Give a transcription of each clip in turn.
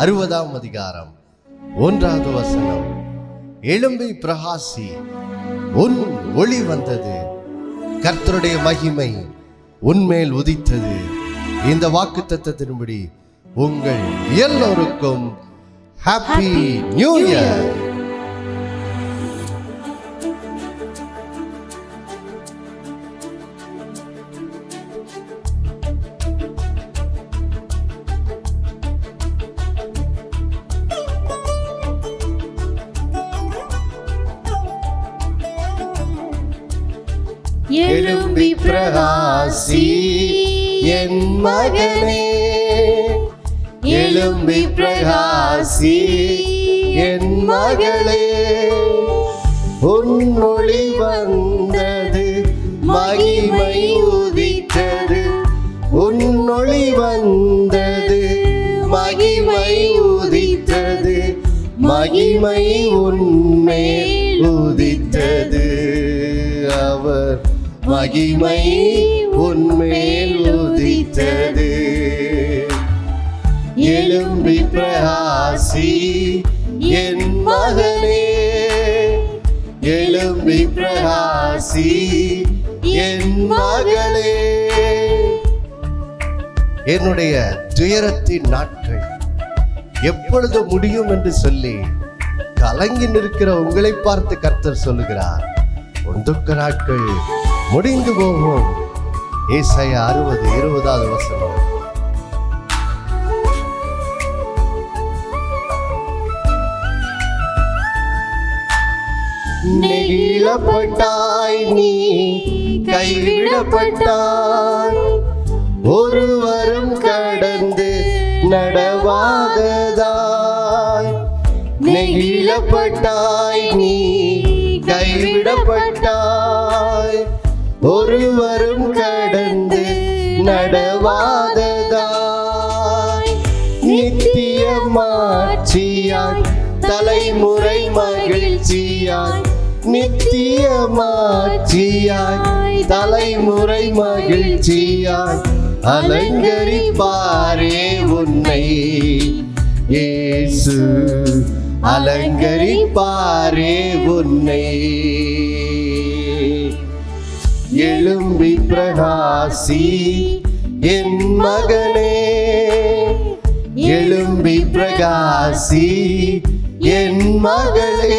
அறுபதாம் அதிகாரம். ஒன்றாவது வசனம். எலும்பை பிரகாசி உன் ஒளி வந்தது. கர்த்தருடைய மகிமை உன்மேல் உதித்தது. இந்த வாக்கு தத்தத்தின்படி உங்கள் எல்லோருக்கும் ஹாப்பி நியூ இயர் பிரகாசி என் மகனே. எழும்பி பிரகாசி என் மகளே. உன்மொழி வந்தது மகிமை உதித்தது. உன்னொளி வந்தது மகிமை உதித்தது. மகிமை உன்மேல் உதி மகிமை உன்மேல் உதித்தது. எழும்பி பிரகாசி என் மகனே. எழும்பி பிரகாசி என் மகளே என்னுடைய துயரத்தின் நாட்கள் எப்பொழுது முடியும் என்று சொல்லி கலங்கி நிற்கிற உங்களை பார்த்து கர்த்தர் சொல்லுகிறார் உன் துக்க நாட்கள் முடிந்து போகும் ஏசாய அறுபது இருபதாவது வசனம். நெகிழப்பட்டாய் நீ கைவிடப்பட்டாய். ஒருவரும் கடந்து நடவாததாய். நெகிழப்பட்டாய் நீ கைவிடப்பட்டாய். ஒருவரும் கடந்து நடவாததாய். நித்திய மாட்சியாய் தலைமுறை மகிழ்ச்சியாய். நித்திய மாட்சியாய் தலைமுறை மகிழ்ச்சியாய். அலங்கரிப்பாரே உன்னை. ஏசு அலங்கரிப்பாரே உன்னை. எழும்பி பிரகாசி என் மகனே. எழும்பி பிரகாசி என் மகளே.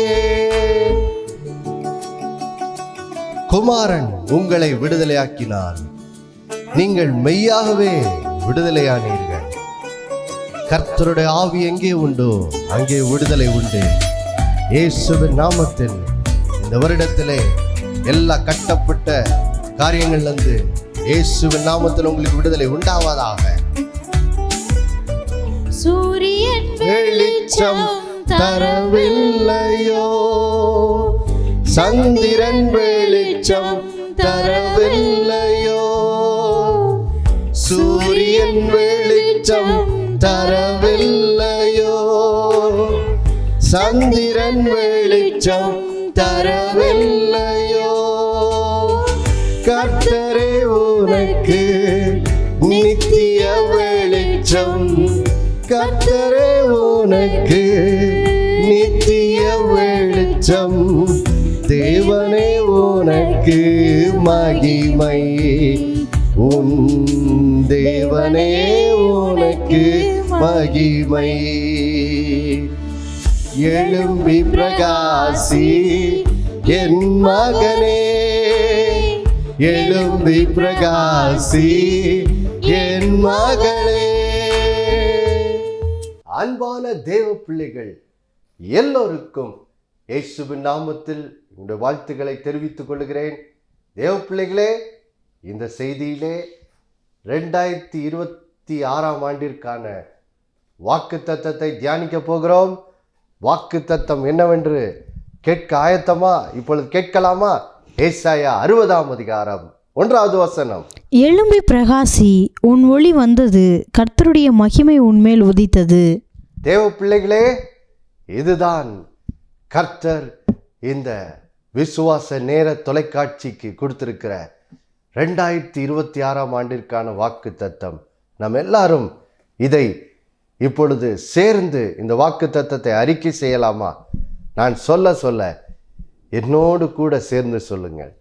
குமாரன் உங்களை விடுதலையாக்கினார் நீங்கள் மெய்யாகவே விடுதலையானீர்கள். கர்த்தருடைய ஆவி எங்கே உண்டோ அங்கே விடுதலை உண்டு. இயேசுவின் நாமத்தில் இந்த வருடத்திலே எல்லா கட்டப்பட்ட காரியங்கள்லேருந்து இயேசுவின் நாமத்தில் உங்களுக்கு விடுதலை உண்டாவதாக. சூரியன் வெளிச்சம் தரவில்லையோ? சந்திரன் வெளிச்சம் தரவில்லையோ? சூரியன் வெளிச்சம் தரவில்லையோ? சந்திரன் வெளிச்சம் தரவில்லையோ? உனக்கு நித்திய வெளிச்சம் தேவனே உனக்கு மகிமை. உன் தேவனே உனக்கு மகிமை. எழும்பி பிரகாசி என் மகனே. எழும்பி பிரகாசி என் மகளே அன்பான தேவ பிள்ளைகள் எல்லோருக்கும் இயேசுவின் நாமத்தில் இந்த வாழ்த்துக்களை தெரிவித்துக் கொள்கிறேன். தேவ பிள்ளைகளே இந்த செய்தியிலே ரெண்டாயிரத்தி இருபத்தி ஆறாம் ஆண்டிற்கான வாக்கு தத்தத்தை தியானிக்க போகிறோம். வாக்கு தத்தம் என்னவென்று கேட்க ஆயத்தமா? இப்பொழுது கேட்கலாமா? ஏசாயா அறுபதாம் அதிகாரம் ஒன்றாவது வசனம். எலும்பி பிரகாசி உன் ஒளி வந்தது கர்த்தருடைய மகிமை உன்மேல் உதித்தது. தேவ பிள்ளைகளே இதுதான் கர்த்தர் இந்த விசுவாச நேர தொலைக்காட்சிக்கு கொடுத்திருக்கிற ரெண்டாயிரத்தி இருபத்தி ஆறாம் ஆண்டிற்கான வாக்கு தத்தம். நம் எல்லாரும் இதை இப்பொழுது சேர்ந்து இந்த வாக்கு தத்தத்தை அறிக்கை செய்யலாமா? நான் சொல்ல சொல்ல என்னோடு கூட சேர்ந்து சொல்லுங்கள்.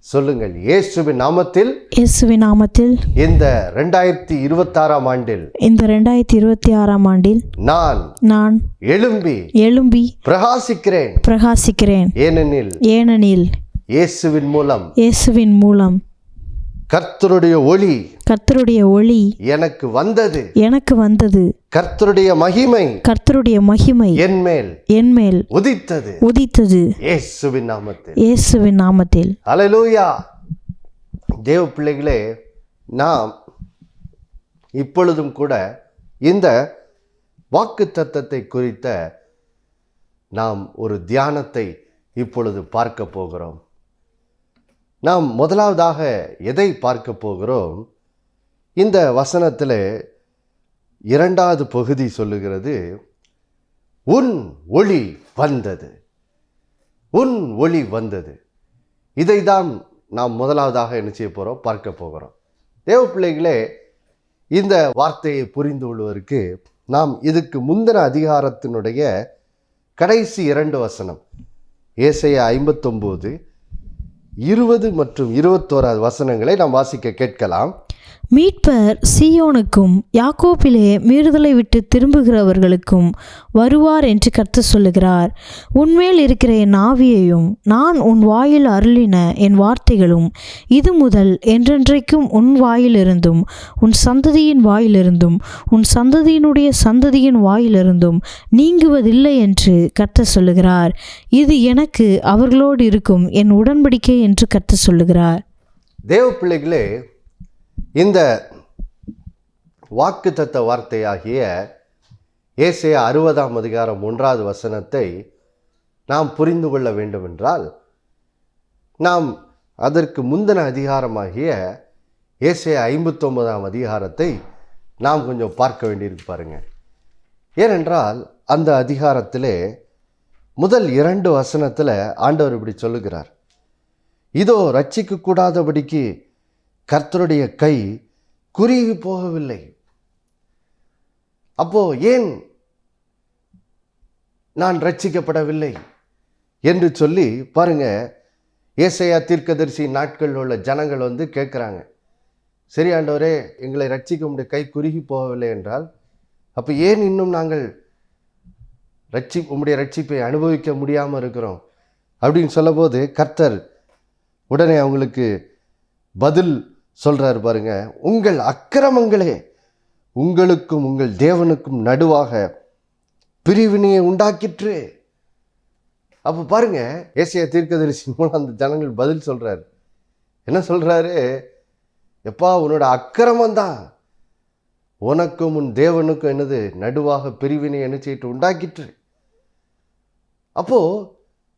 சொல்லுங்கள். இயேசுவின் நாமத்தில் இயேசுவின் நாமத்தில் இந்த ரெண்டாயிரத்தி இருபத்தாறாம் ஆண்டில் இந்த ரெண்டாயிரத்தி இருபத்தி ஆறாம் ஆண்டில் நான் நான் எழும்பி எழும்பி பிரகாசிக்கிறேன். பிரகாசிக்கிறேன். ஏனெனில் ஏனெனில் இயேசுவின் மூலம் இயேசுவின் மூலம் கர்த்தருடைய ஒளி கர்த்தருடைய ஒளி எனக்கு வந்தது. எனக்கு வந்தது. கர்த்தருடைய மகிமை கர்த்தருடைய மகிமை என்மேல் என்மேல் உதித்தது. உதித்தது. இயேசுவின் நாமத்தில். இயேசுவின் நாமத்தில். அலலூயா தேவ பிள்ளைகளே நாம் இப்பொழுதும் கூட இந்த வாக்கு தத்தத்தை குறித்த நாம் ஒரு தியானத்தை இப்பொழுது பார்க்க போகிறோம். நாம் முதலாவதாக எதை பார்க்க போகிறோம்? இந்த வசனத்தில் இரண்டாவது பகுதி சொல்லுகிறது உன் ஒளி வந்தது. உன் ஒளி வந்தது. இதை தான் நாம் முதலாவதாக என்ன செய்ய போகிறோம் பார்க்க போகிறோம். தேவ பிள்ளைகளே இந்த வார்த்தையை புரிந்து கொள்வதற்கு நாம் இதுக்கு முந்தின அதிகாரத்தினுடைய கடைசி இரண்டு வசனம் ஏசைய ஐம்பத்தொம்போது இருபது மற்றும் இருபத்தோராது வசனங்களை நாம் வாசிக்க கேட்கலாம். மீட்பர் சீயோனுக்கும் யாக்கோப்பிலே மீறுதலை விட்டு திரும்புகிறவர்களுக்கும் வருவார் என்று கர்த்தர் சொல்லுகிறார். உன்மேல் இருக்கிற என் ஆவியையும் நான் உன் வாயில் அருளின என் வார்த்தைகளும் இது முதல் என்றென்றைக்கும் உன் வாயிலிருந்தும் உன் சந்ததியின் வாயிலிருந்தும் உன் சந்ததியினுடைய சந்ததியின் வாயிலிருந்தும் நீங்குவதில்லை என்று கர்த்தர் சொல்லுகிறார். இது எனக்கு அவர்களோடு இருக்கும் என் உடன்படிக்கை என்று கர்த்தர் சொல்லுகிறார். தேவ பிள்ளைகளே இந்த வாக்கு தத்த வார்த்தையாகிய ஏசைய அறுபதாம் அதிகாரம் ஒன்றாவது வசனத்தை நாம் புரிந்து கொள்ள வேண்டுமென்றால் நாம் அதற்கு முந்தின அதிகாரமாகிய ஏசைய ஐம்பத்தொன்பதாம் அதிகாரத்தை நாம் கொஞ்சம் பார்க்க வேண்டியிருக்கு பாருங்க. ஏனென்றால் அந்த அதிகாரத்திலே முதல் இரண்டு வசனத்தில் ஆண்டவர் இப்படி சொல்லுகிறார். இதோ ரட்சிக்க கூடாதபடிக்கு கர்த்தருடைய கை குறுகி போகவில்லை. அப்போ ஏன் நான் ரட்சிக்கப்படவில்லை என்று சொல்லி பாருங்க ஏசையா தீர்க்கதரிசி நாட்களில் உள்ள ஜனங்கள் வந்து கேட்குறாங்க சரி ஆண்டவரே எங்களை ரட்சிக்க முடிய கை குறுகி போகவில்லை என்றால் அப்போ ஏன் இன்னும் நாங்கள் ரட்சி உம்முடைய ரட்சிப்பை அனுபவிக்க முடியாமல் இருக்கிறோம்? அப்படின்னு சொல்லும்போது கர்த்தர் உடனே அவங்களுக்கு பதில் சொல்கிறார் பாருங்க உங்கள் அக்கிரமங்களே உங்களுக்கும் உங்கள் தேவனுக்கும் நடுவாக பிரிவினையை உண்டாக்கிற்று. அப்போ பாருங்க ஏசியா தீர்க்கதரிசி மூலம் அந்த ஜனங்கள் பதில் சொல்கிறாரு என்ன சொல்கிறாரு எப்பா உன்னோட அக்கிரமம் தான் உனக்கும் உன் தேவனுக்கும் என்னது? நடுவாக பிரிவினை என்ன செய்யிட்டு உண்டாக்கிற்று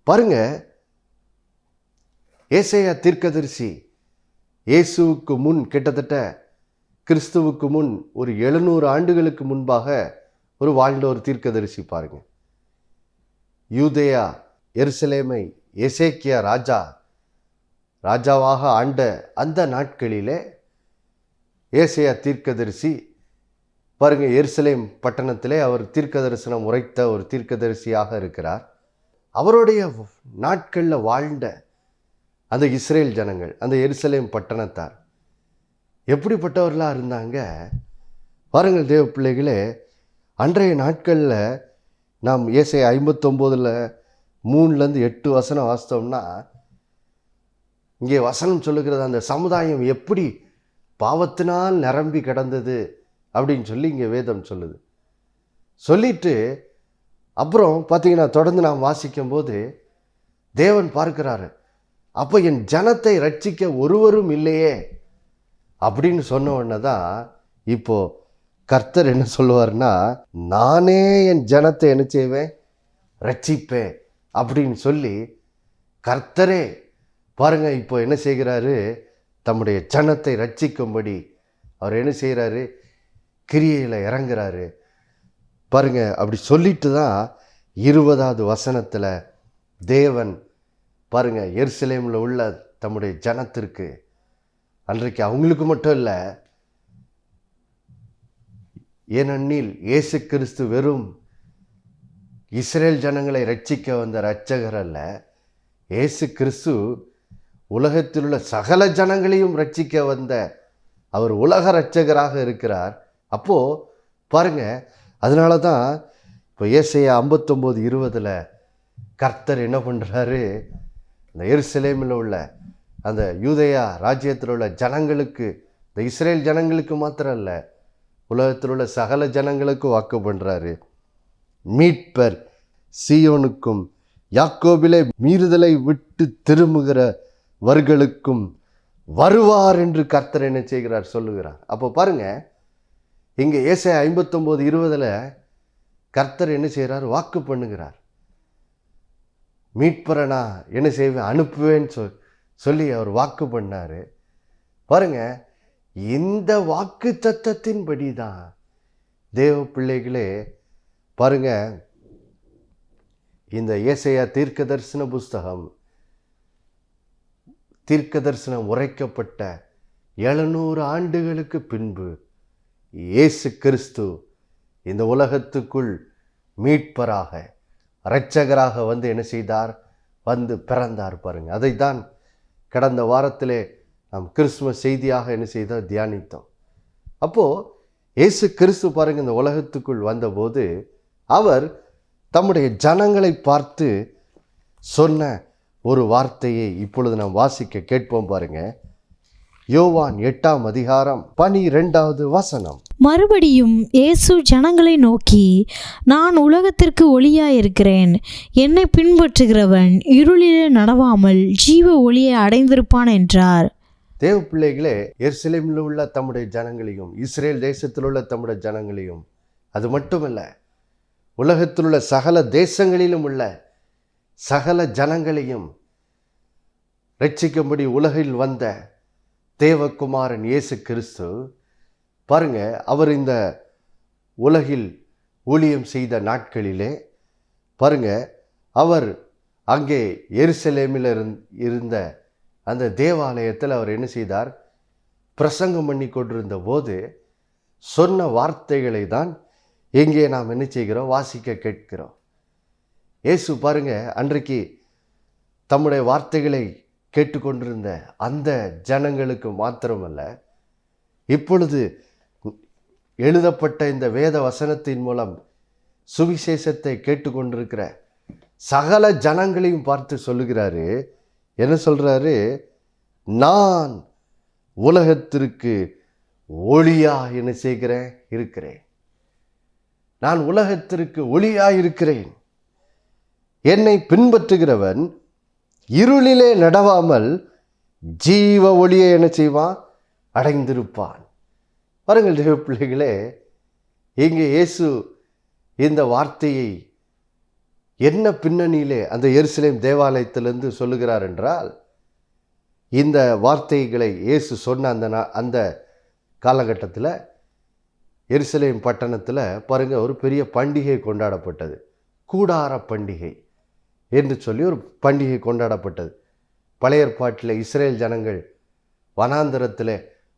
பாருங்க ஏசையா தீர்க்கதரிசி இயேசுவுக்கு முன் கிட்டத்தட்ட கிறிஸ்துவுக்கு முன் ஒரு எழுநூறு ஆண்டுகளுக்கு முன்பாக ஒரு வாழ்ந்த ஒரு தீர்க்கதரிசி பாருங்க. யூதேயா எருசலேமை எசேக்கியா ராஜா ராஜாவாக ஆண்ட அந்த நாட்களிலே ஏசையா தீர்க்கதரிசி பாருங்க எருசலேம் பட்டணத்திலே அவர் தீர்க்க தரிசனம் உரைத்த ஒரு தீர்க்கதரிசியாக இருக்கிறார். அவருடைய நாட்களில் வாழ்ந்த அந்த இஸ்ரேல் ஜனங்கள் அந்த எருசலேம் பட்டணத்தார். எப்படிப்பட்டவர்களாக இருந்தாங்க? பாருங்கள் தேவ பிள்ளைகளே அன்றைய நாட்களில் நாம் இயேசை ஐம்பத்தொம்போதில் மூணுலேருந்து எட்டு வசனம் வாசித்தோம்னா இங்கே வசனம் சொல்லுகிறது அந்த சமுதாயம் எப்படி பாவத்தினால் நிரம்பி கிடந்தது அப்படின்னு சொல்லி இங்கே வேதம் சொல்லுது. சொல்லிட்டு அப்புறம் பார்த்தீங்கன்னா தொடர்ந்து நாம் வாசிக்கும்போது தேவன் பார்க்கிறாரு அப்போ என் ஜனத்தை ரட்சிக்க ஒருவரும் இல்லையே அப்படின்னு சொன்ன உடனே தான் இப்போ கர்த்தர் என்ன சொல்லுவார்னா நானே என் ஜனத்தை என்ன செய்வேன்? ரட்சிப்பேன். அப்படின்னு சொல்லி கர்த்தரே பாருங்கள் இப்போ என்ன செய்கிறாரு? தம்முடைய ஜனத்தை ரட்சிக்கும்படி அவர் என்ன செய்கிறாரு? கிரியையில் இறங்குறாரு. பாருங்கள் அப்படி சொல்லிட்டு தான் இருபதாவது வசனத்தில் தேவன் பாருங்க எருசலேமில் உள்ள தம்முடைய ஜனத்திற்கு அன்றைக்கு அவங்களுக்கு மட்டும் இல்லை ஏனெனில் இயேசு கிறிஸ்து வெறும் இஸ்ரேல் ஜனங்களை ரட்சிக்க வந்த ரட்சகர் அல்ல இயேசு கிறிஸ்து உலகத்தில் உள்ள சகல ஜனங்களையும் ரட்சிக்க வந்த அவர் உலக ரட்சகராக இருக்கிறார். அப்போது பாருங்க அதனால தான் இப்போ ஏசையா ஐம்பத்தொம்போது இருபதில் கர்த்தர் என்ன பண்ணுறாரு இந்த எருசலேமில் உள்ள அந்த யூதயா ராஜ்யத்தில் உள்ள ஜனங்களுக்கு இந்த இஸ்ரேல் ஜனங்களுக்கு மாத்திரம் இல்லை உலகத்தில் உள்ள சகல ஜனங்களுக்கும் வாக்கு பண்ணுறாரு மீட்பர் சீயோனுக்கும் யாக்கோபிலே மீறுதலை விட்டு திரும்புகிறவர்களுக்கும் வருவார் என்று கர்த்தர் என்ன செய்கிறார் சொல்லுகிறார். அப்போ பாருங்க இங்கே ஏசை ஐம்பத்தொம்போது இருபதில் கர்த்தர் என்ன செய்கிறார்? வாக்கு பண்ணுகிறார். மீட்பரனா என்ன செய்வேன்? அனுப்புவேன்னு சொல் சொல்லி அவர் வாக்கு பண்ணார். பாருங்க இந்த வாக்கு தத்தத்தின்படி தான் தேவ பிள்ளைகளே பாருங்க இந்த இயேசையா தீர்க்க தரிசன புஸ்தகம் தீர்க்க தரிசனம் உரைக்கப்பட்ட எழுநூறு ஆண்டுகளுக்கு பின்பு இயேசு கிறிஸ்து இந்த உலகத்துக்குள் மீட்பராக இரட்சகராக வந்து என்ன செய்தார்? வந்து பிறந்தார் பாருங்க. அதைத்தான் கடந்த வாரத்திலே நாம் கிறிஸ்துமஸ் செய்தியாக என்ன செய்தோம்? தியானித்தோம். அப்போது இயேசு கிறிஸ்து பாருங்க இந்த உலகத்துக்குள் வந்தபோது அவர் தம்முடைய ஜனங்களை பார்த்து சொன்ன ஒரு வார்த்தையை இப்பொழுது நாம் வாசிக்க கேட்போம் பாருங்கள் யோவான் எட்டாம் அதிகாரம் பனிரெண்டாவது வசனம். மறுபடியும் இயேசு ஜனங்களை நோக்கி நான் உலகத்திற்கு ஒளியாயிருக்கிறேன். என்னை பின்பற்றுகிறவன் இருளிலே நடவாமல் ஜீவ ஒளியை அடைந்திருப்பான் என்றார். தேவ பிள்ளைகளே எருசலேமில் உள்ள தம்முடைய ஜனங்களையும் இஸ்ரேல் தேசத்தில் உள்ள தம்முடைய ஜனங்களையும் அது மட்டுமல்ல உலகத்தில் உள்ள சகல தேசங்களிலும் உள்ள சகல ஜனங்களையும் ரட்சிக்கும்படி உலகில் வந்த தேவகுமாரன் இயேசு கிறிஸ்து பாருங்க அவர் இந்த உலகில் ஊழியம் செய்த நாட்களிலே பாருங்க அவர் அங்கே எருசலேமில் இருந் இருந்த அந்த தேவாலயத்தில் அவர் என்ன செய்தார்? பிரசங்கம் பண்ணி கொண்டிருந்த போது சொன்ன வார்த்தைகளை தான் எங்கே நாம் என்ன செய்கிறோம்? வாசிக்க கேட்கிறோம். இயேசு பாருங்க அன்றைக்கு தம்முடைய வார்த்தைகளை கேட்டுக்கொண்டிருந்த அந்த ஜனங்களுக்கு மாத்திரமல்ல இப்பொழுது எழுதப்பட்ட இந்த வேத வசனத்தின் மூலம் சுவிசேஷத்தை கேட்டுக்கொண்டிருக்கிற சகல ஜனங்களையும் பார்த்து சொல்லுகிறாரு. என்ன சொல்கிறாரு நான் உலகத்திற்கு ஒளியாக என்ன செய்கிறேன் இருக்கிறேன். நான் உலகத்திற்கு ஒளியாக இருக்கிறேன். என்னை பின்பற்றுகிறவன் இருளிலே நடவாமல் ஜீவ ஒளியை என்ன செய்வான்? அடைந்திருப்பான். பாருங்கள் தேவ பிள்ளைகளே இங்கே இயேசு இந்த வார்த்தையை என்ன பின்னணியிலே அந்த எருசலேம் தேவாலயத்திலிருந்து சொல்லுகிறார் என்றால் இந்த வார்த்தைகளை இயேசு சொன்ன அந்த நா அந்த காலகட்டத்தில் எருசலேம் பட்டணத்தில் பாருங்க ஒரு பெரிய பண்டிகை கொண்டாடப்பட்டது. கூடார பண்டிகை. என்று சொல்லி ஒரு பண்டிகை கொண்டாடப்பட்டது. பழைய ஏற்பாட்டில் இஸ்ரேல் ஜனங்கள் வனாந்திரத்தில்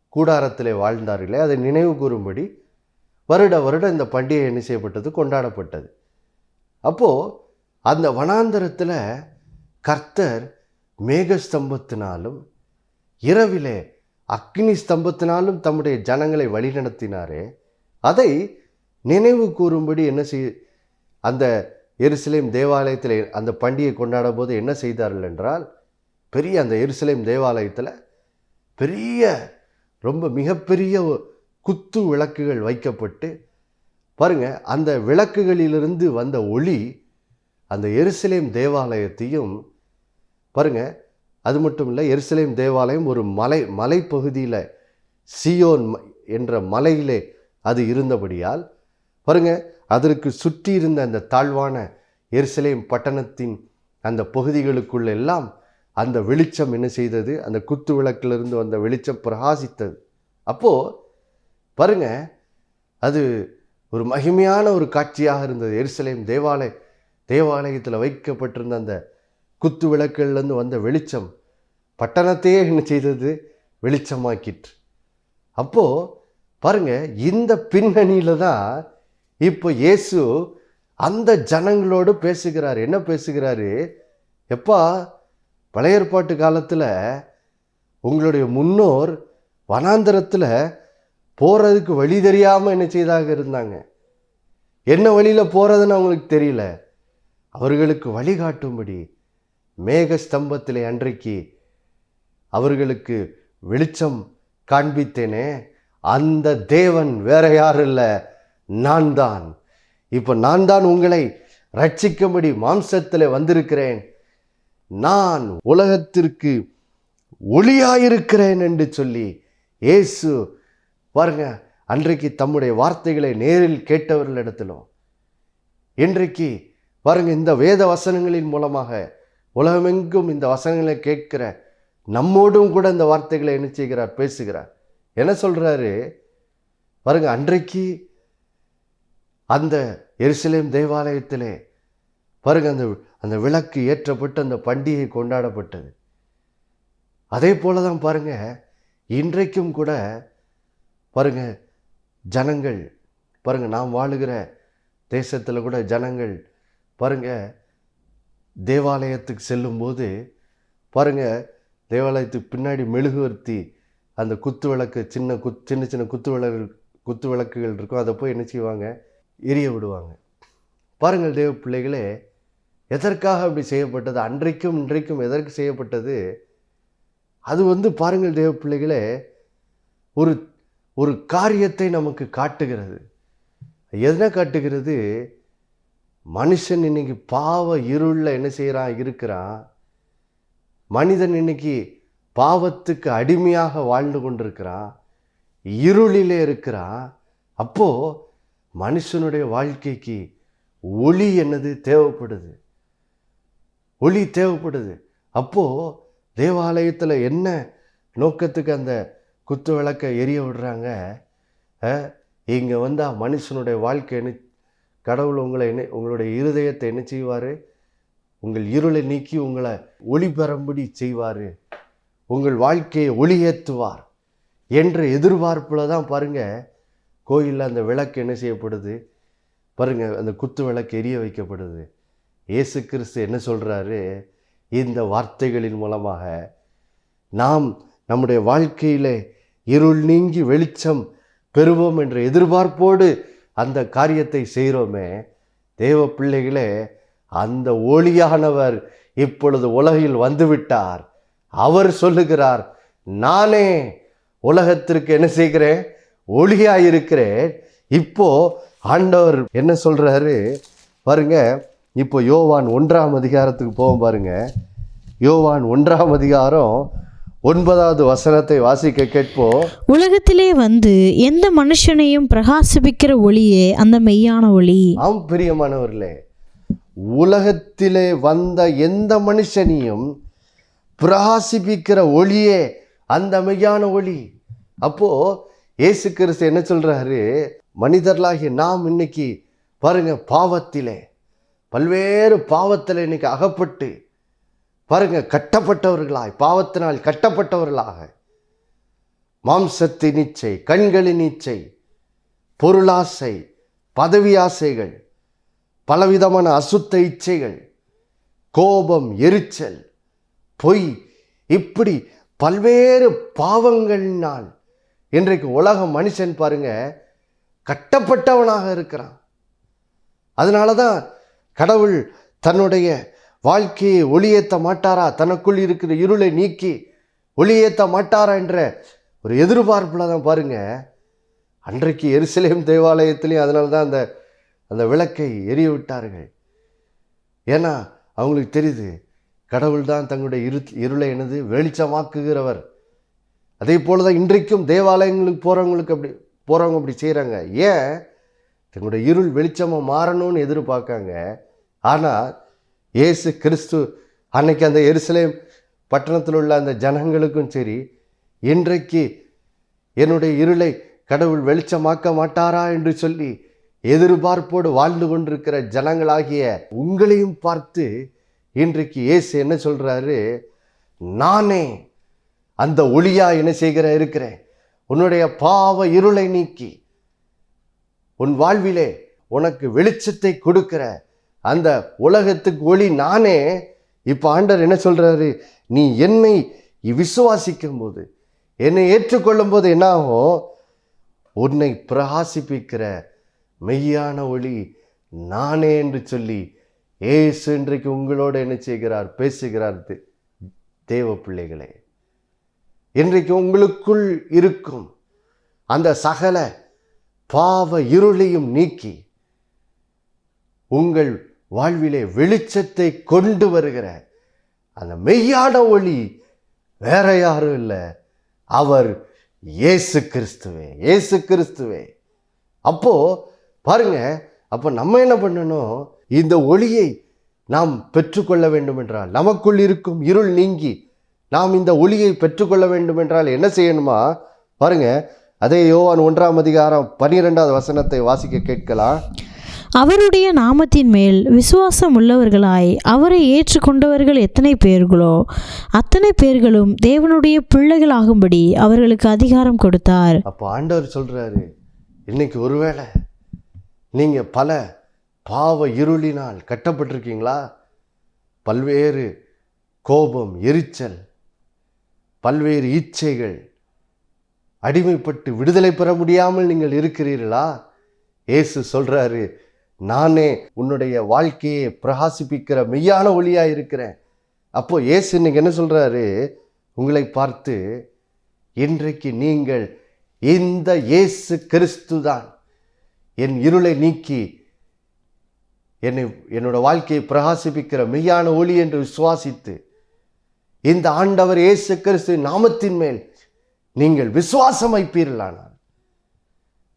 கூடாரத்தில் வாழ்ந்தார்களே அதை நினைவு கூறும்படி வருட வருடம் இந்த பண்டிகை என்ன செய்யப்பட்டது? கொண்டாடப்பட்டது. அப்போது அந்த வனாந்தரத்தில் கர்த்தர் மேகஸ்தம்பத்தினாலும் இரவிலே அக்னி ஸ்தம்பத்தினாலும் தம்முடைய ஜனங்களை வழிநடத்தினாரே. அதை நினைவு கூறும்படி என்ன செய் அந்த எருசலேம் தேவாலயத்தில் அந்த பண்டிகை கொண்டாடும் போது என்ன செய்தார்கள் என்றால் பெரிய அந்த எருசலேம் தேவாலயத்தில் பெரிய ரொம்ப மிகப்பெரிய குத்து விளக்குகள் வைக்கப்பட்டு பாருங்க அந்த விளக்குகளிலிருந்து வந்த ஒளி அந்த எருசலேம் தேவாலயத்தையும் பாருங்கள் அது மட்டும் இல்லை எருசலேம் தேவாலயம் ஒரு மலை மலைப்பகுதியில் சியோன் என்ற மலையிலே அது இருந்தபடியால் பாருங்கள் அதற்கு சுற்றி இருந்த அந்த தாழ்வான எருசலேம் பட்டணத்தின் அந்த பகுதிகளுக்குள்ள எல்லாம் அந்த வெளிச்சம் என்ன செய்தது? அந்த குத்து விளக்கிலிருந்து வந்த வெளிச்சம் பிரகாசித்தது. அப்போது பாருங்க அது ஒரு மகிமையான ஒரு காட்சியாக இருந்தது. எருசலேம் தேவாலய தேவாலயத்தில் வைக்கப்பட்டிருந்த அந்த குத்து விளக்குலேருந்து வந்த வெளிச்சம் பட்டணத்தையே என்ன செய்தது? வெளிச்சமாக்கிற்று. அப்போது பாருங்கள் இந்த பின்னணியில் தான் இப்போ இயேசு அந்த ஜனங்களோடு பேசுகிறார். என்ன பேசுகிறாரு? எப்பா பழைய ஏற்பாட்டு காலத்தில் உங்களுடைய முன்னோர் வனாந்தரத்தில் போகிறதுக்கு வழி தெரியாமல் என்ன செய்தாக இருந்தாங்க? என்ன வழியில் போகிறதுன்னு அவங்களுக்கு தெரியல. அவர்களுக்கு வழிகாட்டும்படி மேக ஸ்தம்பத்தில் அன்றைக்கு அவர்களுக்கு வெளிச்சம் காண்பித்தேனே. அந்த தேவன் வேற யாரும் இல்லை. நான் தான் இப்போ நான் தான் உங்களை ரட்சிக்கும்படி மாம்சத்தில் வந்திருக்கிறேன். நான் உலகத்திற்கு ஒளியாயிருக்கிறேன் என்று சொல்லி இயேசு பாருங்க அன்றைக்கு தம்முடைய வார்த்தைகளை நேரில் கேட்டவர்களிடத்திலும் இன்றைக்கு பாருங்க இந்த வேத வசனங்களின் மூலமாக உலகமெங்கும் இந்த வசனங்களை கேட்கிற நம்மோடும் கூட இந்த வார்த்தைகளை என்ன செய்கிறார் பேசுகிறார். என்ன சொல்கிறாரு பாருங்க அன்றைக்கு அந்த எருசலேம் தேவாலயத்திலே பாருங்க அந்த அந்த விளக்கு ஏற்றப்பட்டு அந்த பண்டிகை கொண்டாடப்பட்டது. அதே போல தான் பாருங்க இன்றைக்கும் கூட பாருங்க ஜனங்கள் பாருங்க நாம் வாழுகிற தேசத்தில் கூட ஜனங்கள் பாருங்க தேவாலயத்துக்கு செல்லும்போது பாருங்க தேவாலயத்துக்கு பின்னாடி மெழுகுவர்த்தி அந்த குத்து விளக்கு சின்ன குத் சின்ன சின்ன குத்து விளக்கு குத்து விளக்குகள் இருக்கும் அதை போய் என்ன செய்வாங்க? எரிய விடுவாங்க. பாருங்கள் தேவ பிள்ளைகளே எதற்காக அப்படி செய்யப்பட்டது? அன்றைக்கும் இன்றைக்கும் எதற்கு செய்யப்பட்டது? அது வந்து பாருங்கள் தேவ பிள்ளைகளே ஒரு ஒரு காரியத்தை நமக்கு காட்டுகிறது. எதனை காட்டுகிறது? மனுஷன் இன்னைக்கு பாவ இருளில் என்ன செய்கிறான் இருக்கிறான். மனிதன் இன்னைக்கு பாவத்துக்கு அடிமையாக வாழ்ந்து கொண்டிருக்கிறான். இருளிலே இருக்கிறான். அப்போது மனுஷனுடைய வாழ்க்கைக்கு ஒளி என்னது? தேவைப்படுது. ஒளி தேவைப்படுது. அப்போது தேவாலயத்தில் என்ன நோக்கத்துக்கு அந்த குத்து விளக்கை எரிய விடுறாங்க? இங்கே வந்தால் மனுஷனுடைய வாழ்க்கை என்ன? கடவுள் உங்களை என்ன உங்களுடைய இருதயத்தை என்ன செய்வார்? உங்கள் இருளை நீக்கி உங்களை ஒளி பெறும்படி செய்வார். உங்கள் வாழ்க்கையை ஒளியேற்றுவார். என்ற எதிர்பார்ப்பில் தான் பாருங்கள் கோயிலில் அந்த விளக்கு என்ன செய்யப்படுது? பாருங்கள் அந்த குத்து விளக்கு எரிய வைக்கப்படுது. இயேசு கிறிஸ்து என்ன சொல்கிறாரு இந்த வார்த்தைகளின் மூலமாக நாம் நம்முடைய வாழ்க்கையிலே இருள் நீங்கி வெளிச்சம் பெறுவோம் என்ற எதிர்பார்ப்போடு அந்த காரியத்தை செய்கிறோமே தேவ பிள்ளைகளே அந்த ஒளியானவர் இப்பொழுது உலகில் வந்துவிட்டார். அவர் சொல்லுகிறார் நானே உலகத்திற்கு என்ன செய்கிறேன்? ஒளியாயிருக்கிறேன் இப்போ ஆண்டவர் என்ன சொல்றாரு? பாருங்க இப்போ யோவான் ஒன்றாம் அதிகாரத்துக்கு போவோம் பாருங்க. யோவான் ஒன்றாம் அதிகாரம் ஒன்பதாவது வசனத்தை வாசிக்க கேட்போம். உலகத்திலே வந்து எந்த மனுஷனையும் பிரகாசிப்பிக்கிற ஒளியே அந்த மெய்யான ஒளி. ஆம் பிரியமானவர்களே உலகத்திலே வந்த எந்த மனுஷனையும் பிரகாசிப்பிக்கிற ஒளியே அந்த மெய்யான ஒளி. அப்போ இயேசு கிறிஸ்து என்ன சொல்கிறாரு மனிதர்களாகிய நாம் இன்னைக்கு பாருங்க பாவத்திலே பல்வேறு பாவத்தில் இன்னைக்கு அகப்பட்டு பாருங்க கட்டப்பட்டவர்களாய் பாவத்தினால் கட்டப்பட்டவர்களாக மாம்சத்தின் இச்சை கண்களின் இச்சை பொருளாசை பதவி ஆசைகள் பலவிதமான அசுத்த இச்சைகள் கோபம் எரிச்சல் பொய் இப்படி பல்வேறு பாவங்களினால் இன்றைக்கு உலக மனுஷன் பாருங்க கட்டப்பட்டவனாக இருக்கிறான். அதனால தான் கடவுள் தன்னுடைய வாழ்க்கையை ஒளியேற்ற மாட்டாரா? தனக்குள் இருக்கிற இருளை நீக்கி ஒளியேற்ற மாட்டாரா என்ற ஒரு எதிர்பார்ப்பில் தான் பாருங்க. அன்றைக்கு எருசலேம் தேவாலயத்திலையும் அதனால தான் அந்த அந்த விளக்கை எரிய விட்டார்கள் ஏன்னா அவங்களுக்கு தெரியுது கடவுள் தான் தங்களுடைய இரு இருளை எனது வெளிச்சமாக்குகிறவர். அதே போல தான் இன்றைக்கும் தேவாலயங்களுக்கு போகிறவங்களுக்கு அப்படி போகிறவங்க அப்படி செய்கிறாங்க ஏன்? தங்களுடைய இருள் வெளிச்சமாக மாறணும்னு எதிர்பார்க்காங்க. ஆனால் இயேசு கிறிஸ்து அன்னைக்கு அந்த எருசலேம் பட்டணத்தில் உள்ள அந்த ஜனங்களுக்கும் சரி இன்றைக்கு என்னுடைய இருளை கடவுள் வெளிச்சமாக்க மாட்டாரா என்று சொல்லி எதிர்பார்ப்போடு வாழ்ந்து கொண்டிருக்கிற ஜனங்களாகிய உங்களையும் பார்த்து இன்றைக்கு இயேசு என்ன சொல்கிறாரு நானே அந்த ஒளியா என்ன செய்கிற இருக்கிறேன் உன்னுடைய பாவ இருளை நீக்கி. உன் வாழ்விலே உனக்கு வெளிச்சத்தை கொடுக்கிற அந்த உலகத்துக்கு ஒளி நானே. இப்போ ஆண்டர் என்ன சொல்றாரு? நீ என்னை விசுவாசிக்கும் போது என்னை ஏற்றுக்கொள்ளும் போது என்ன ஆகும் உன்னை பிரகாசிப்பிக்கிற மெய்யான ஒளி நானே என்று சொல்லி ஏசு இன்றைக்கு உங்களோடு என்ன செய்கிறார்? பேசுகிறார் தேவ பிள்ளைகளே. இன்றைக்கு உங்களுக்குள் இருக்கும் அந்த சகல பாவ இருளையும் நீக்கி உங்கள் வாழ்விலே வெளிச்சத்தை கொண்டு வருகிற அந்த மெய்யான ஒளி வேற யாரும் இல்லை. அவர் இயேசு கிறிஸ்துவே இயேசு கிறிஸ்துவே. அப்போ பாருங்க அப்போ நம்ம என்ன பண்ணணும்? இந்த ஒளியை நாம் பெற்றுக்கொள்ள வேண்டும் என்றால் நமக்குள் இருக்கும் இருள் நீங்கி நாம் இந்த ஒளியை பெற்றுக்கொள்ள வேண்டும் என்றால் என்ன செய்யணுமா? பாருங்க அதே யோவான் ஒன்றாம் அதிகாரம் பனிரெண்டாவது வசனத்தை வாசிக்க கேட்கலாம். அவருடைய நாமத்தின் மேல் விசுவாசம் உள்ளவர்களாய் அவரை ஏற்றுக்கொண்டவர்கள் எத்தனை பேர்களோ அத்தனை பேர்களும் தேவனுடைய பிள்ளைகளாகும்படி அவர்களுக்கு அதிகாரம் கொடுத்தார். அப்போ ஆண்டவர் சொல்றாரு இன்னைக்கு ஒருவேளை நீங்க பல பாவ இருளினால் கட்டப்பட்டிருக்கீங்களா? பல்வேறு கோபம் எரிச்சல் பல்வேறு இச்சைகள் அடிமைப்பட்டு விடுதலை பெற முடியாமல் நீங்கள் இருக்கிறீர்களா? ஏசு சொல்கிறாரு நானே உன்னுடைய வாழ்க்கையை பிரகாசிப்பிக்கிற மெய்யான ஒளியாக இருக்கிறேன். அப்போது ஏசு இன்னைக்கு என்ன சொல்கிறாரு உங்களை பார்த்து இன்றைக்கு நீங்கள் இந்த இயேசு கிறிஸ்து தான். என் இருளை நீக்கி என்னை என்னோட வாழ்க்கையை பிரகாசிப்பிக்கிற மெய்யான ஒளி என்று விசுவாசித்து இந்த ஆண்டவர் இயேசு கிறிஸ்து நாமத்தின் மேல் நீங்கள் விசுவாசம் வைப்பீர்களானால்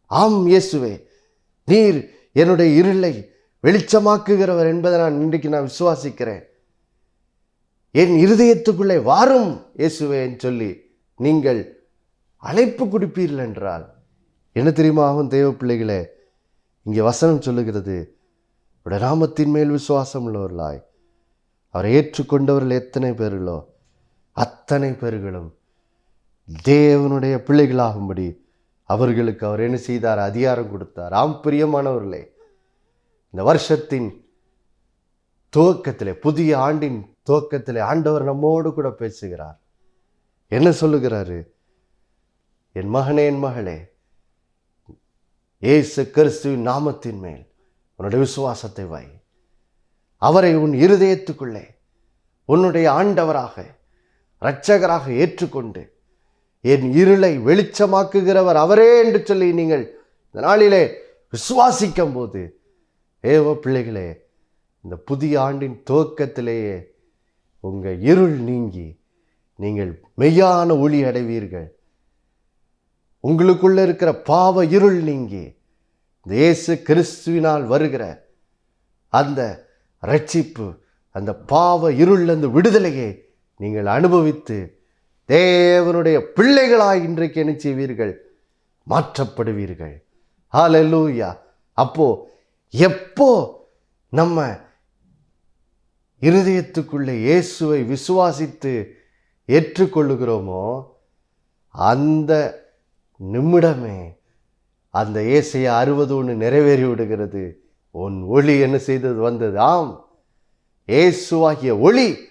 ஆம் இயேசுவே நீர் என்னுடைய இருளை வெளிச்சமாக்குகிறவர் என்பதை நான் இன்றைக்கு நான் விசுவாசிக்கிறேன். என் இருதயத்துக்குள்ளே வாரும் இயேசுவேன்னு சொல்லி நீங்கள் அழைப்பு கொடுப்பீர்கள் என்றால் என்ன தெரியுமா ஆகும் தேவ பிள்ளைகளே? இங்கே வசனம் சொல்லுகிறது உடராமத்தின் நாமத்தின் மேல் விசுவாசம் உள்ளவர்களாய் அவரை ஏற்றுக்கொண்டவர்கள் எத்தனை பேர்களோ அத்தனை பேர்களும் தேவனுடைய பிள்ளைகளாகும்படி அவர்களுக்கு அவர் என்ன செய்தார்? அதிகாரம் கொடுத்தார். ஆம் பிரியமானவர்களே இந்த வருஷத்தின் துவக்கத்திலே புதிய ஆண்டின் துவக்கத்திலே ஆண்டவர் நம்மோடு கூட பேசுகிறார். என்ன சொல்லுகிறாரு? என் மகனே என் மகளே இயேசு கிறிஸ்துவின் நாமத்தின் மேல் உன்னுடைய விசுவாசத்தை வை. அவரை உன் இருதயத்துக்குள்ளே உன்னுடைய ஆண்டவராக இரட்சகராக ஏற்றுக்கொண்டு என் இருளை வெளிச்சமாக்குகிறவர் அவரே என்று சொல்லி நீங்கள் இந்த நாளிலே விசுவாசிக்கும் போது ஏவோ பிள்ளைகளே இந்த புதிய ஆண்டின் துவக்கத்திலேயே உங்கள் இருள் நீங்கி நீங்கள் மெய்யான ஒளி அடைவீர்கள். உங்களுக்குள்ள இருக்கிற பாவ இருள் நீங்கி இந்த இயேசு கிறிஸ்துவினால் வருகிற அந்த ரட்சிப்பு அந்த பாவ இருளிலிருந்து விடுதலையை நீங்கள் அனுபவித்து தேவனுடைய பிள்ளைகளாய் இன்றைக்கு என்ன செய்வீர்கள்? மாற்றப்படுவீர்கள். ஹalleluya அப்போ எப்போ நம்ம இருதயத்துக்குள்ளே இயேசுவை விசுவாசித்து ஏற்றுக்கொள்ளுகிறோமோ அந்த நிமிடமே அந்த இயேசையை அறுபது ஒன்று நிறைவேறி விடுகிறது. உன் ஒளி என்ன செய்தது? வந்தது. ஆம். இயேசுவாகிய ஒளி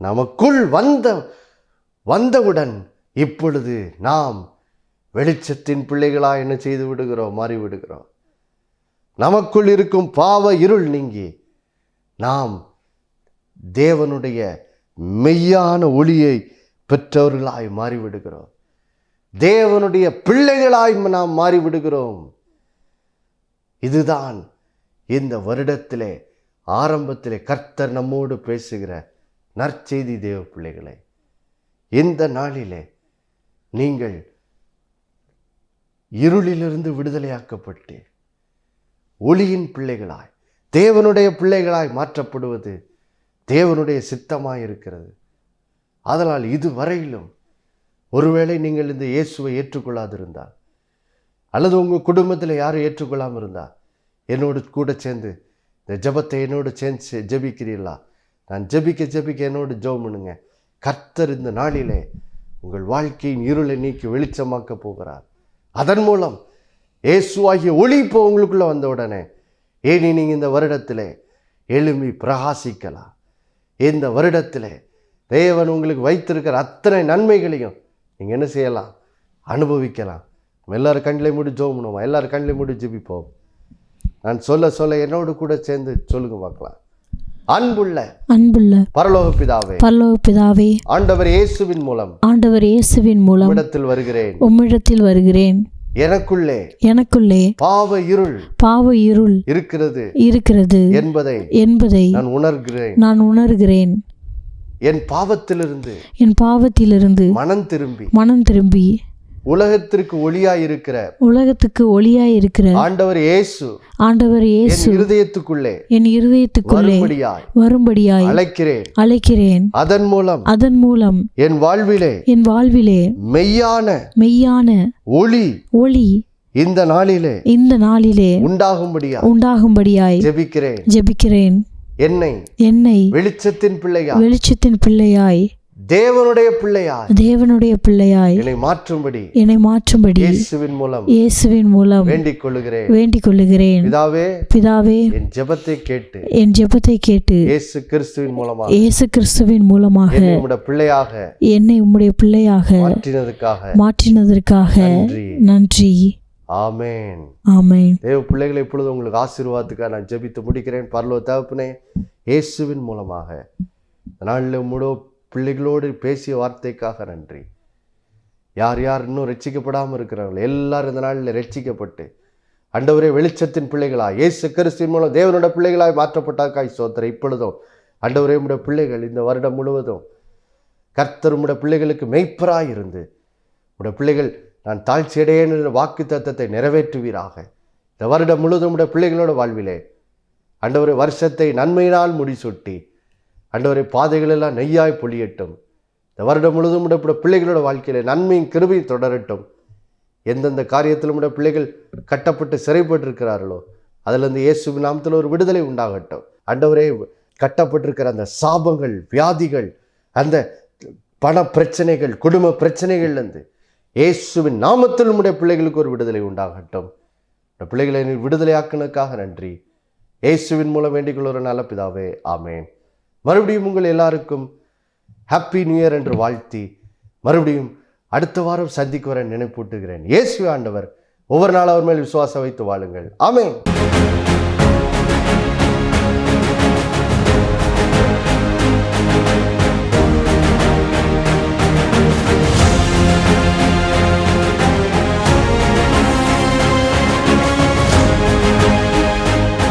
நமக்குள் வந்த வந்தவுடன் இப்பொழுது நாம் வெளிச்சத்தின் பிள்ளைகளா என்ன செய்து விடுகிறோம்? மாறி விடுகிறோம் நமக்குள் இருக்கும் பாவ இருள் நீங்கி நாம் தேவனுடைய மெய்யான ஒளியை பெற்றவர்களாய் மாறிவிடுகிறோம். தேவனுடைய பிள்ளைகளாய் நாம் மாறிவிடுகிறோம். இதுதான் இந்த வருடத்திலே ஆரம்பத்திலே கர்த்தர் நம்மோடு பேசுகிற நற்செய்தி தேவ பிள்ளைகளே இந்த நாளிலே நீங்கள் இருளிலிருந்து விடுதலையாக்கப்பட்டு ஒளியின் பிள்ளைகளாய் தேவனுடைய பிள்ளைகளாய் மாற்றப்படுவது தேவனுடைய சித்தமாக இருக்கிறது அதனால் இதுவரையிலும் ஒருவேளை நீங்கள் இந்த இயேசுவை ஏற்றுக்கொள்ளாதிருந்தால் அல்லது உங்கள் குடும்பத்தில் யாரும் ஏற்றுக்கொள்ளாமல் இருந்தால் என்னோடு கூட சேர்ந்து இந்த ஜெபத்தை என்னோடு சேர்ந்து செ- ஜெபிக்கிறீர்களா? நான் ஜெபிக்க ஜெபிக்க என்னோடு ஜோம் பண்ணுங்க. கர்த்தர் இந்த நாளிலே உங்கள் வாழ்க்கையின் இருளை நீக்கி வெளிச்சமாக்க போகிறார். அதன் மூலம் இயேசுவாகிய ஒளி இப்போ உங்களுக்குள்ளே வந்த உடனே ஏனி நீங்கள் இந்த வருடத்தில் எழும்பி பிரகாசிக்கலாம்? இந்த வருடத்தில் தேவன் உங்களுக்கு வைத்திருக்கிற அத்தனை நன்மைகளையும் நீங்கள் என்ன செய்யலாம்? அனுபவிக்கலாம். நம்ம எல்லாரும் கண்ணிலே மூடி ஜோம் பண்ணுவோம்? எல்லாரும் கண்ணிலே மூடி ஜெபிப்போம். நான் சொல்ல சொல்ல என்னோடு கூட சேர்ந்து சொல்லுங்க பார்க்கலாம். அன்புள்ள அன்புள்ள பரலோக பிதாவே பரலோக பிதாவே ஆண்டவர் இயேசுவின் மூலம் ஆண்டவர் இயேசுவின் மூலம் இடத்தில் வருகிறேன். உம்மிடத்தில் வருகிறேன். எனக்குள்ளே எனக்குள்ளே பாவ இருள் பாவ இருள் இருக்கிறது இருக்கிறது என்பதை என்பதை நான் உணர்கிறேன். நான் உணர்கிறேன். என் பாவத்திலிருந்து என் பாவத்திலிருந்து மனம் திரும்பி மனம் திரும்பி உலகத்திற்கு ஒளியாய் இருக்கிற உலகத்துக்கு ஒளியாய் இருக்கிற ஆண்டவர் இயேசு ஆண்டவர் என் இயேசு இருதயத்துக்குள்ளே என் இருதயத்துக்குள்ளே வரும்படியாய் வரும்படியாய் அழைக்கிறேன். அழைக்கிறேன். அதன் மூலம் அதன் மூலம் என் வாழ்விலே என் வாழ்விலே மெய்யான மெய்யான ஒளி ஒளி இந்த நாளிலே இந்த நாளிலே உண்டாகும்படியா உண்டாகும்படியாய் ஜெபிக்கிறேன். ஜெபிக்கிறேன். என்னை என்னை வெளிச்சத்தின் பிள்ளையா வெளிச்சத்தின் பிள்ளையாய் தேவனுடைய பிள்ளையாய் தேவனுடைய பிள்ளையாய் என்னை மாற்றும்படி என்னை மாற்றும்படி இயேசுவின் மூலம் இயேசுவின் மூலம் வேண்டிக் கொள்ளுகிறேன் வேண்டிக் கொள்ளுகிறேன் பிதாவே பிதாவே என் ஜெபத்தை கேட்டு என் ஜெபத்தை கேட்டு இயேசு கிறிஸ்துவின் மூலமாக இயேசு கிறிஸ்துவின் மூலமாக என்னை உம்முடைய பிள்ளையாக என்னை உம்முடைய பிள்ளையாக மாற்றினதுக்காக மாற்றினதற்காக நன்றி. நன்றி. ஆமென். ஆமென். தேவ பிள்ளைகளை இப்பொழுது உங்களுக்கு ஆசீர்வாதத்துக்காக நான் ஜெபித்து முடிக்கிறேன். பரலோ தகப்பனே இயேசுவின் மூலமாக. நாளில் முழு பிள்ளைகளோடு பேசிய வார்த்தைக்காக நன்றி. யார் யார் இன்னும் ரட்சிக்கப்படாமல் இருக்கிறாங்களோ எல்லாரும் இந்த நாளில் ரட்சிக்கப்பட்டு அண்டவரே வெளிச்சத்தின் பிள்ளைகளாய் இயேசு கிறிஸ்தின் மூலம் தேவனோட பிள்ளைகளாய் மாற்றப்பட்டாக்காய் சோத்திரம் இப்பொழுதும் அண்டவரே உடைய பிள்ளைகள் இந்த வருடம் முழுவதும் கர்த்தர் உடைய பிள்ளைகளுக்கு மெய்ப்பராய் இருந்து உடைய பிள்ளைகள் நான் தாழ்ச்சியடையேன் என்ற வாக்கு தத்தத்தை நிறைவேற்றுவீராக. இந்த வருடம் முழுவதும் உடைய பிள்ளைகளோட வாழ்விலே அண்டவரே வருஷத்தை நன்மையினால் முடிசூட்டி அண்டவரை பாதைகளெல்லாம் நெய்யாய் பொழியட்டும். இந்த வருடம் முழுதும் உடைய பிள்ளைகளோட வாழ்க்கையில் நன்மையும் கிருபையும் தொடரட்டும். எந்தெந்த காரியத்திலும் உடைய பிள்ளைகள் கட்டப்பட்டு சிறைப்பட்டிருக்கிறார்களோ அதிலிருந்து இயேசு நாமத்தில் ஒரு விடுதலை உண்டாகட்டும். அண்டவரே கட்டப்பட்டிருக்கிற அந்த சாபங்கள் வியாதிகள் அந்த பண பிரச்சனைகள் குடும்ப பிரச்சனைகள்லேருந்து இயேசுவின் நாமத்தில் உடைய பிள்ளைகளுக்கு ஒரு விடுதலை உண்டாகட்டும். இந்த பிள்ளைகளை நீ விடுதலையாக்குனதுக்காக நன்றி. இயேசுவின் மூலம் வேண்டிக் கொள்கிற நல்ல பிதாவே ஆமேன். மறுபடியும் உங்கள் எல்லாருக்கும் ஹாப்பி நியூ இயர் என்று வாழ்த்தி மறுபடியும் அடுத்த வாரம் சந்திக்கு வர நினைப்பூட்டுகிறேன். இயேசு ஆண்டவர் ஒவ்வொரு நாள் அவர் மேல் விசுவாசம் வைத்து வாழுங்கள். ஆமே